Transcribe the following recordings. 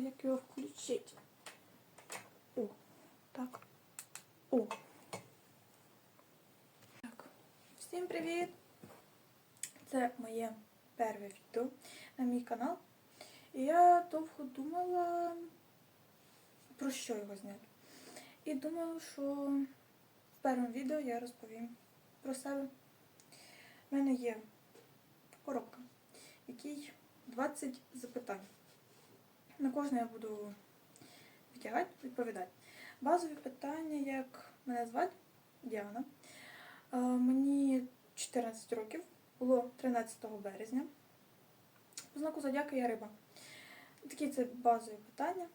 як його включити. О, так. О. Так. Всім привіт! Це моє перше відео на мій канал. І я довго думала, про що його зняти. І думала, що в першому відео я розповім про себе. У мене є коробка, в якій 20 запитань. На кожне я буду витягати, відповідати. Базові питання, як мене звати Діана. Е, Мені 14 років, було 13 березня. По знаку зодіаки я риба. Такі це базові питання.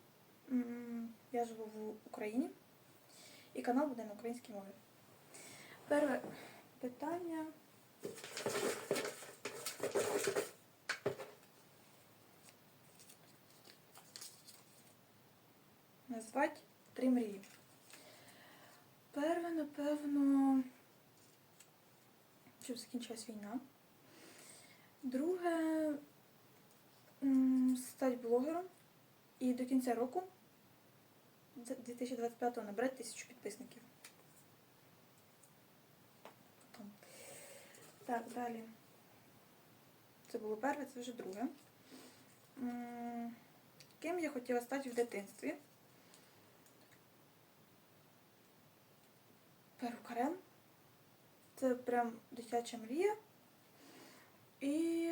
Я живу в Україні і канал буде на українській мові. Перше питання. Назвати три мрії. Перше, напевно, щоб закінчилась війна. Друге стати блогером і до кінця року 2025-го набрати тисячу підписників. Так, далі. Це було перше, це вже друге. Ким я хотіла стати в дитинстві? Перукарем. Це прям дитяча мрія. І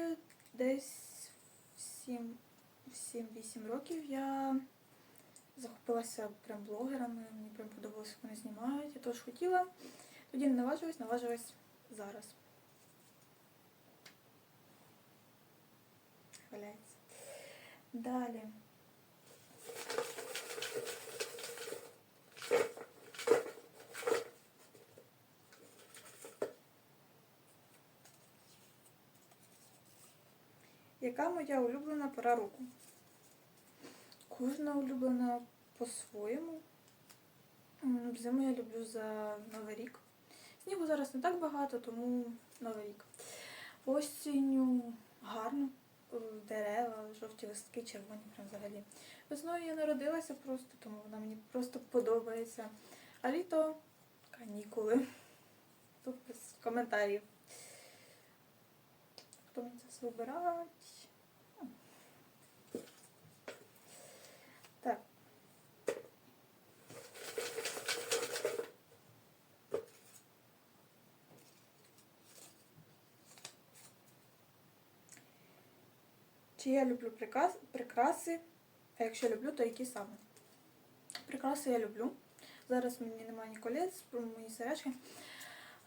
десь в 7-8 років я захопилася прям блогерами, мені прям подобалося, як вони знімають. Я теж хотіла. Тоді не наважилась, наважилась зараз. Валяється. Далі. Яка моя улюблена пора року? Кожна улюблена по-своєму. Зиму я люблю за Новий рік. Снігу зараз не так багато, тому Новий рік. Осінню гарно. е, Дерева, жовті листки, червоні прям взагалі. Весною я народилася просто, тому вона мені просто подобається. А літо канікули. Тут без коментарів. Хто мені це все вибирать? Так. Чи я люблю прикраси? А якщо люблю, то які саме? Прикраси я люблю. Зараз мені немає ні колець, мої сережки.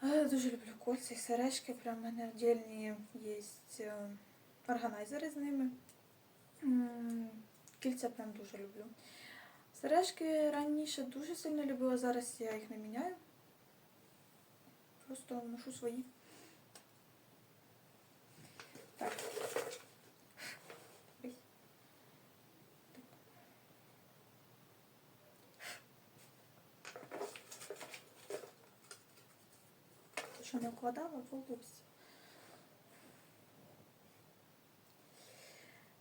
Я дуже люблю кольця і сережки. Прям в мене віддільні є е, органайзери з ними. Кільця прям дуже люблю. Сережки раніше дуже сильно любила, зараз я їх не міняю. Просто ношу свої. Так. Не вкладала, волосся.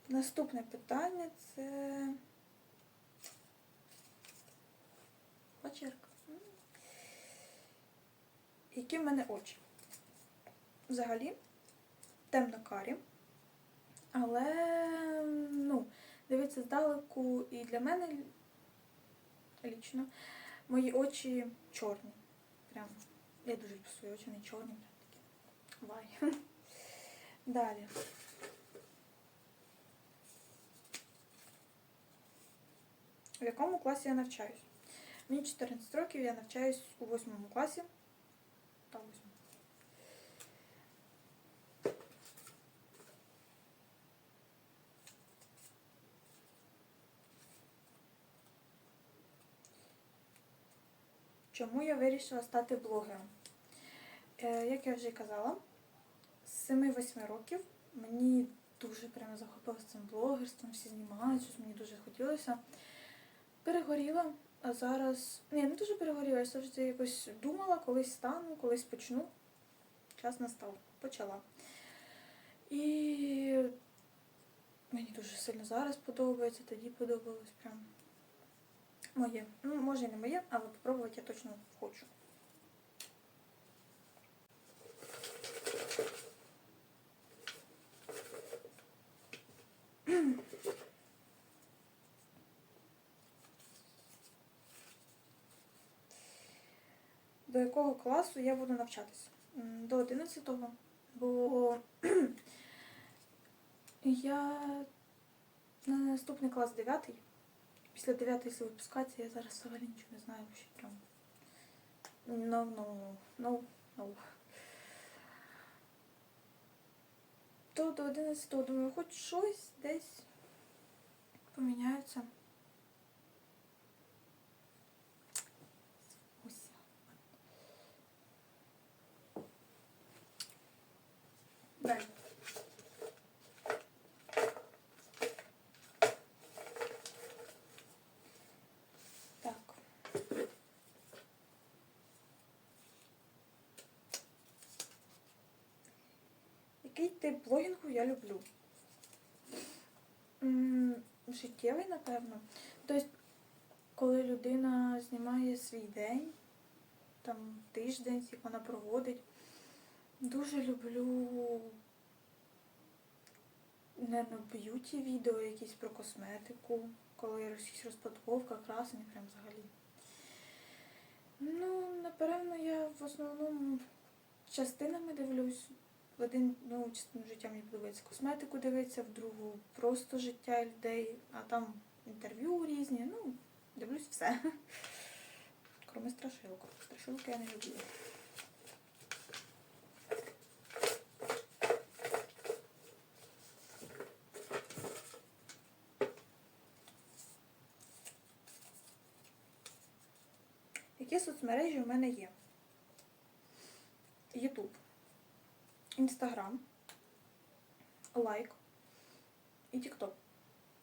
Наступне питання це почерк. М. Які в мене очі? Взагалі темно-карі. Але, ну, дивіться здалеку і для мене лічно мої очі чорні. Прям. Я дуже свої очі, не чорні, прям такі. Вай. Далі. В якому класі я навчаюсь? Мені 14 років, я навчаюсь у 8 класі. Там 8. Чому я вирішила стати блогером? Е, як я вже казала, з 7-8 років мені дуже прямо захопилося цим блогерством, всі знімають, щось мені дуже хотілося. Перегоріла, а зараз. Ні, не дуже перегоріла, я завжди якось думала, колись стану, колись почну. Час настав, почала. І Мені дуже сильно зараз подобається, тоді подобалось прям моє. Ну, може і не моє, але попробувати я точно хочу. До якого класу я буду навчатися? До 11-го, бо я на наступний клас 9. Після 9 якщо випускається, я зараз взагалі нічого не знаю, вообще прям. No, no, no, no. То до 11-го, думаю, хоч щось десь поміняється. Ось. Далі. Так. Який тип блогінгу я люблю? Життєвий, напевно. Тобто, коли людина знімає свій день, там тиждень, як вона проводить, дуже люблю б'юті відео, якісь про косметику, коли якісь розпаковка, красення, прям взагалі. Ну, напевно, я в основному частинами дивлюсь. В один ну, частину життя мені подобається косметику дивитися, в другу просто життя людей, а там інтерв'ю різні. Ну, дивлюсь все. Кроме страшилок. Страшилки я не люблю. Які соцмережі у мене є? Ютуб, Інстаграм, Лайк і Тікток.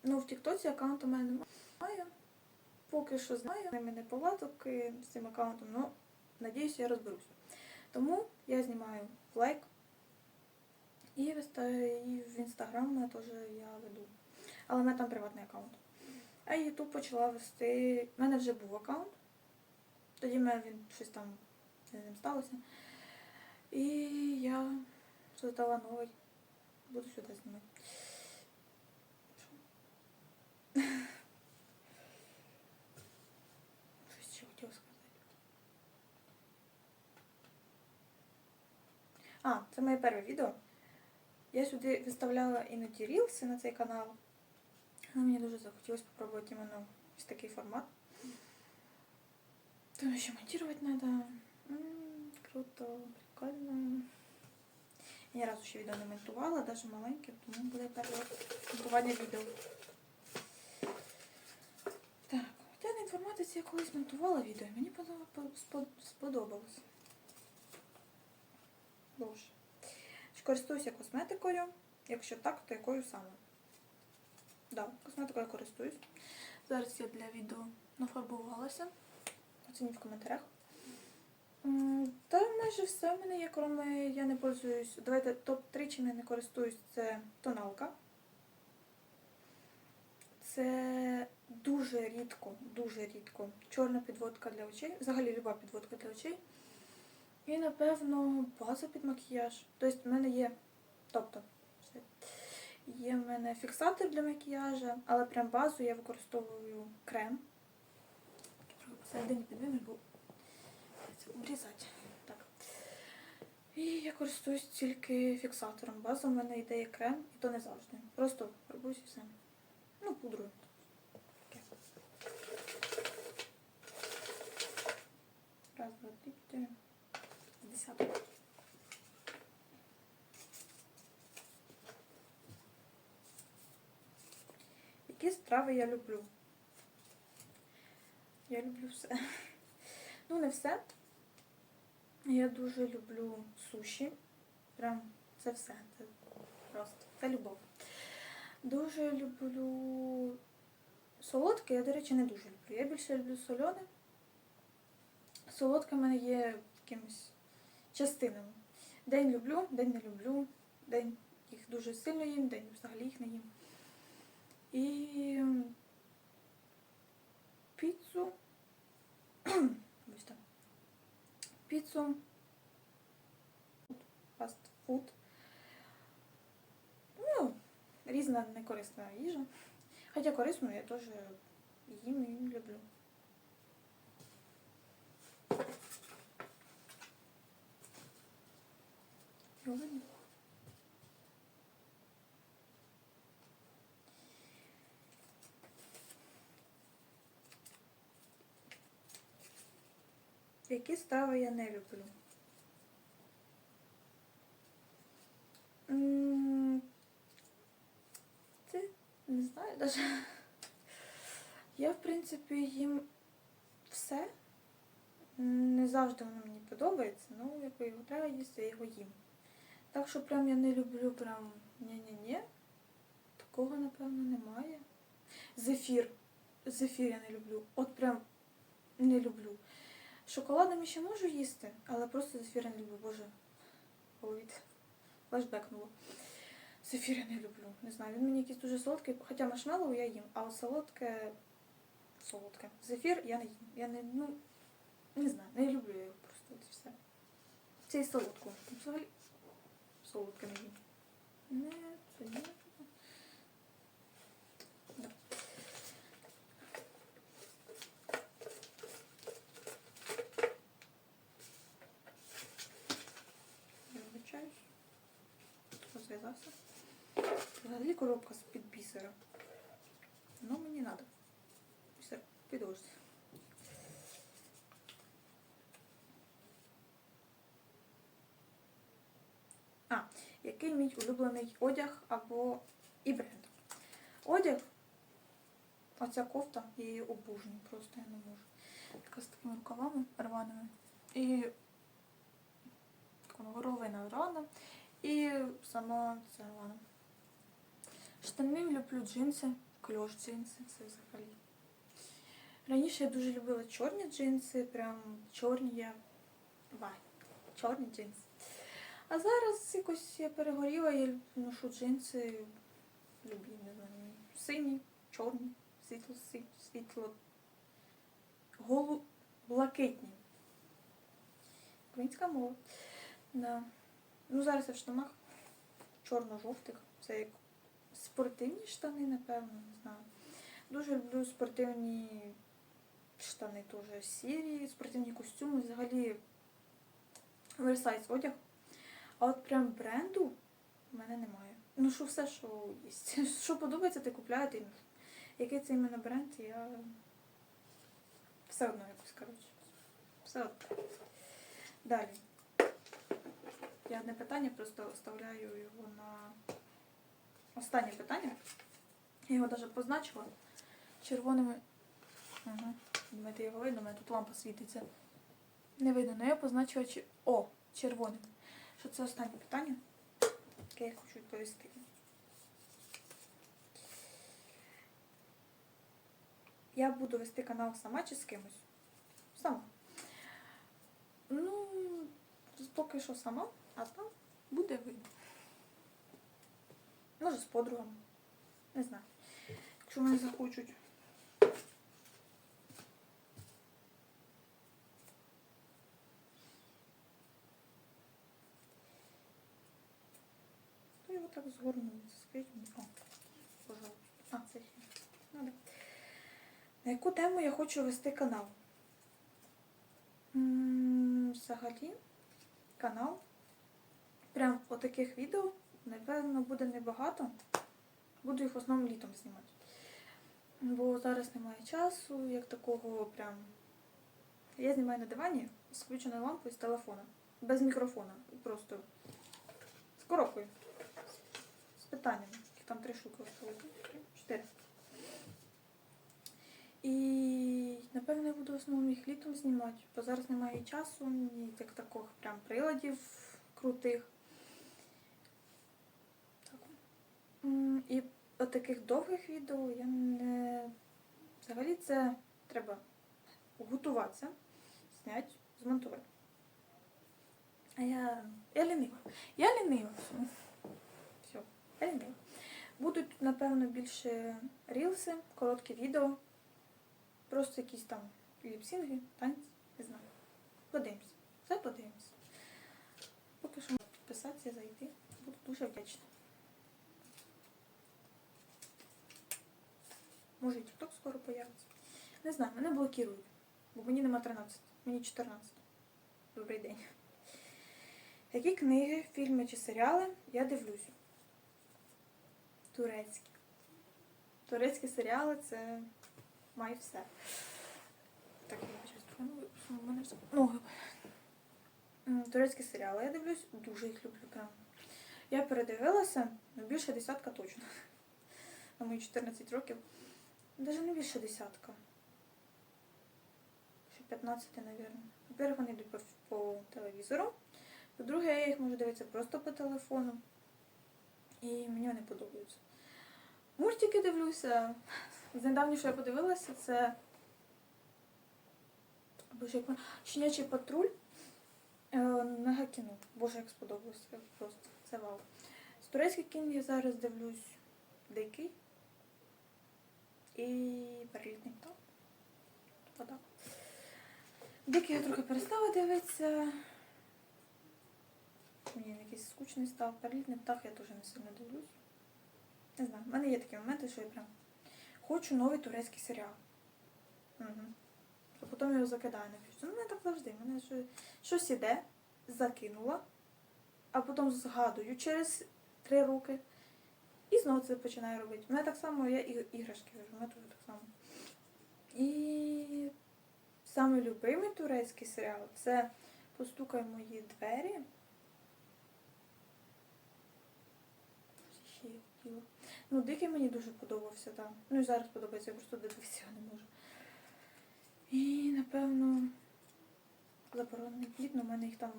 Ну, в Тіктоці аккаунту у мене немає. Поки що знаю, в мене неполадок з цим аккаунтом, але надіюсь, я розберусь. Тому я знімаю лайк. І в Інстаграм теж я веду. Але в мене там приватний аккаунт. А Ютуб почала вести. У мене вже був аккаунт. Тоді в мене він щось там з ним сталося. І я создала новий. Буду. Що? Щось ще хотіла сказати. А, це моє перше відео. Я сюди виставляла іноді рілси на цей канал. Але мені дуже захотілося спробувати іменно ось такий формат. Тому що монтувати треба. Круто, прикольно. Я разу ще відео не монтувала, навіть маленьке, тому буде монтування відео. Так, хоча на інформатиці я колись монтувала відео, мені сподобалось. Боже. Чи користуюся косметикою? Якщо так, то якою саме? Так, да, косметикою я користуюсь. Зараз я для відео нафарбувалася. Оцініть в коментарях. Та майже все в мене є, кроме я не пользуюсь. Давайте топ-3, чим я не користуюсь, це тоналка. Це дуже рідко, дуже рідко. Чорна підводка для очей, взагалі люба підводка для очей. І, напевно, база під макіяж. Тобто в мене є. Тобто, є в мене фіксатор для макіяжа, але прям базу я використовую крем. Всередині підвинуть, це обрізати. Так. І я користуюсь тільки фіксатором. База в мене йде крем, і то не завжди. Просто фарбуюсь і все. Ну, пудрою. Таке. Раз, два, три, чотири. Десяток. Які страви я люблю? Я люблю все. Ну, не все. Я дуже люблю суші. Прям це все. Це просто це любов. Дуже люблю солодке, я, до речі, не дуже люблю. Я більше люблю соляне. Солодке в мене є якимось частинами. День люблю, день не люблю, день їх дуже сильно їм, день взагалі їх не їм. І піцу. фастфуд. Ну, різна некорисна їжа. Хоча корисну я теж їм і люблю. Його видно? Які страви я не люблю? Це не знаю навіть. Я, в принципі, їм все. Не завжди воно мені подобається, ну якби його треба їсти, я його їм. Так що прям я не люблю прям ні-ні-ні. Такого, напевно, немає. Зефір. Зефір я не люблю. От прям не люблю. Шоколадом ще можу їсти, але просто зефір не люблю. Боже, головіт. Флешбекнуло. Зефір я не люблю. Не знаю, він мені якийсь дуже солодкий, хоча маршмеллоу я їм, а солодке. Солодке. Зефір я не їм. Я не, ну, не знаю, не люблю я його просто от і все. Це і солодку. Взагалі солодке не їм. Не, це не. Да. Я вибачаюсь. Розв'язався. Взагалі коробка з-під бісера. Ну, мені треба. Бісер підожди. А, який мій улюблений одяг або і бренд? Одяг. Оця кофта, я її обожнюю, просто я не можу. Така з такими рукавами рваними. І горловина рвана. І сама ця рвана. Штани люблю джинси, кльош джинси, це взагалі. Раніше я дуже любила чорні джинси, прям чорні я. Вай, чорні джинси. А зараз якось я перегоріла, я ношу джинси, люблю, не знаю, сині, чорні, світло, світло, голу, блакитні. Українська мова. Да. Ну, зараз я в штанах чорно-жовтих. Це як спортивні штани, напевно, не знаю. Дуже люблю спортивні штани теж сірі, спортивні костюми, взагалі оверсайз одяг. А от прям бренду в мене немає. Ну, що все, що є. Що подобається, ти купляєте. Який це іменно бренд, я все одно якось, коротше. Все одно. Далі. Я одне питання просто оставляю його на останнє питання. Я його навіть позначила червоними. Угу. Думаєте, його видно, у мене тут лампа світиться. Не видно, але я позначила чи... О, червоним. Що це останнє питання, яке я хочу відповісти. Я буду вести канал сама чи з кимось? Сама. Ну, поки що сама, а там буде видно. Може, з подругами. Не знаю. Якщо вони захочуть. То його так згорнули. Скажіть мені. О, пожалуйста. А, це ще. Ну, да. На яку тему я хочу вести канал? М, Взагалі, канал. Прям отаких відео, напевно, буде небагато. Буду їх в основному літом знімати. Бо зараз немає часу, як такого прям. Я знімаю на дивані з включеною лампою з телефона. Без мікрофона. Просто з коробкою. З питанням. Там три штуки. Чотири. І напевно я буду в основному їх літом знімати, бо зараз немає часу, ні як таких прям приладів крутих. Так. І от таких довгих відео я не. Взагалі це треба готуватися, зняти, змонтувати. А я. Я лінива. Я лінива. Все, я лінива. Будуть, напевно, більше рілси, короткі відео. Просто якісь там ліпсінги, танці, не знаю. Подивимось. Це подивимось. Поки що підписатися, зайти. Буду дуже вдячна. Може і TikTok скоро появиться. Не знаю, мене блокують. Бо мені нема 13, мені 14. Добрий день. Які книги, фільми чи серіали я дивлюся? Турецькі. Турецькі серіали це має все. Так, я ну, в мене все. М, Турецькі серіали я дивлюсь, дуже їх люблю прям. Я передивилася, ну більше десятка точно. На мої 14 років. Навіть не більше десятка. Ще 15, мабуть. Во-первых, вони йдуть по, по телевізору. По-друге, я їх можу дивитися просто по телефону. І мені вони подобаються. Мультики дивлюся. З недавнього, що я подивилася, це. Боже, як Щенячий патруль. Е, Мега кіно. Боже, як сподобалося. Просто це вау. З турецьких кін я зараз дивлюсь Дикий і перелітний птах. Отак. Дикий я трохи перестала дивитися. Мені якийсь скучний став. Перелітний птах я теж не сильно дивлюсь. Не знаю, в мене є такі моменти, що я прям хочу новий турецький серіал. Угу. А потім його закидаю на пісню. Ну, мене так завжди. Мене що- щось іде, закинула, а потім згадую через три роки. І знову це починаю робити. У мене так само я і- іграшки вижу, у мене так само. І саме любимий турецький серіал це Постукай мої двері. Діло. Ну, дикий мені дуже подобався, так. Ну і зараз подобається, я просто дивитися не можу. І, напевно, заборонений плід, ну, у мене їх там.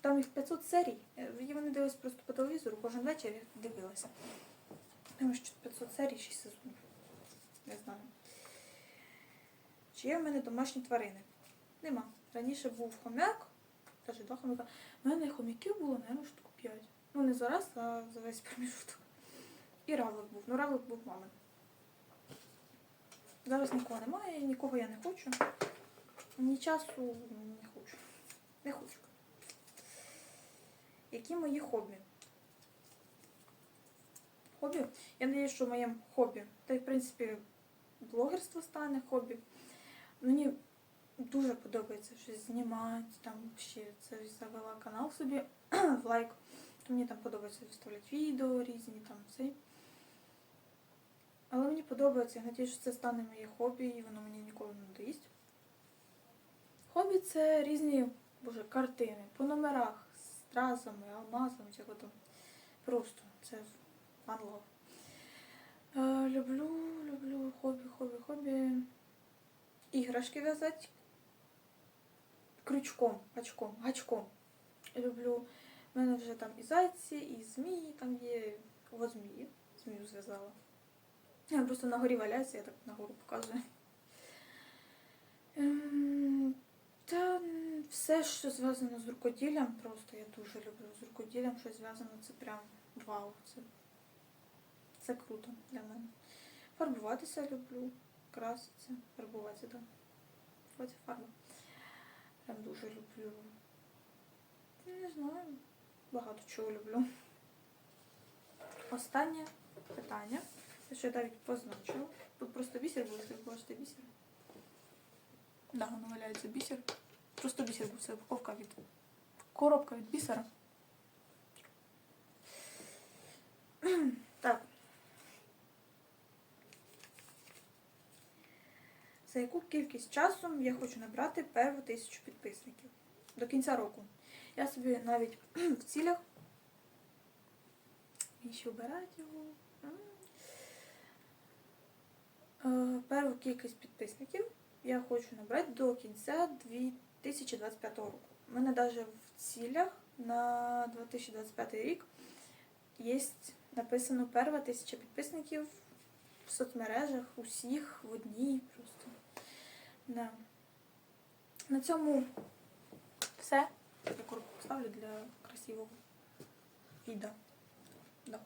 Там їх 500 серій. Е, І вони дивились просто по телевізору, кожен вечір я дивилася. Тому що 500 серій, 6 сезонів. Не знаю. Чи є в мене домашні тварини? Нема. Раніше був хомяк, навіть два хомяка. У мене хомяків було, мабуть, штук 5. Ну, не зараз, а за весь проміжуток. І равлик був. Ну, равлик був мамин. Зараз нікого немає, нікого я не хочу. Ні часу не хочу. Не хочу. Які мої хобі? Хобі? Я надію, що моїм хобі. Та й, в принципі, блогерство стане хобі. Мені дуже подобається щось знімати, там ще це завела канал собі в лайк. То мені там подобається виставляти відео різні, там все. Але мені подобається, я надію, що це стане моє хобі, і воно мені ніколи не надоїсть. Хобі це різні боже, картини по номерах з стразами, алмазами, чого там. Просто це one. Е, люблю, люблю хобі, хобі, хобі. Іграшки в'язати крючком, гачком, гачком. Люблю. У мене вже там і зайці, і змії, там є о, змії. Змію зв'язала. Я просто на горі валяюся, я так нагору показую. Ем, Та все, що зв'язано з рукоділлям, просто я дуже люблю з рукоділлям, що зв'язано, це прям вау. Це, це круто для мене. Фарбуватися люблю, краситися, фарбуватися, так. Фарбувати фарба. Прям дуже люблю. Не знаю, багато чого люблю. Останнє питання. Це що я навіть позначила. Тут просто бісер був, якщо ви бачите бісер. Да, воно валяється бісер. Просто бісер був, це упаковка від. Коробка від бісера. Так. За яку кількість часу я хочу набрати перву тисячу підписників до кінця року. Я собі навіть в цілях. І ще обирати його. Е, Перву кількість підписників я хочу набрати до кінця 2025 року. У мене навіть в цілях на 2025 рік є написано перша тисяча підписників в соцмережах усіх в одній просто. Да. На цьому все. Я коробку поставлю для красивого відео. Да.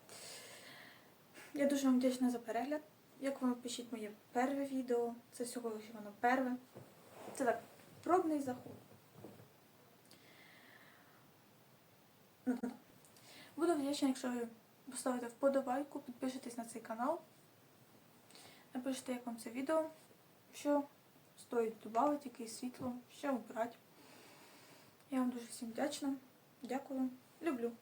Я дуже вам вдячна за перегляд. Як вам пишіть моє перше відео, це сьогодні воно перше. Це так, пробний заход. Буду вдячна, якщо ви поставите вподобайку, підпишетесь на цей канал, напишите, як вам це відео, що стоїть додати, яке світло, що обрати. Я вам дуже всім вдячна. Дякую. Люблю.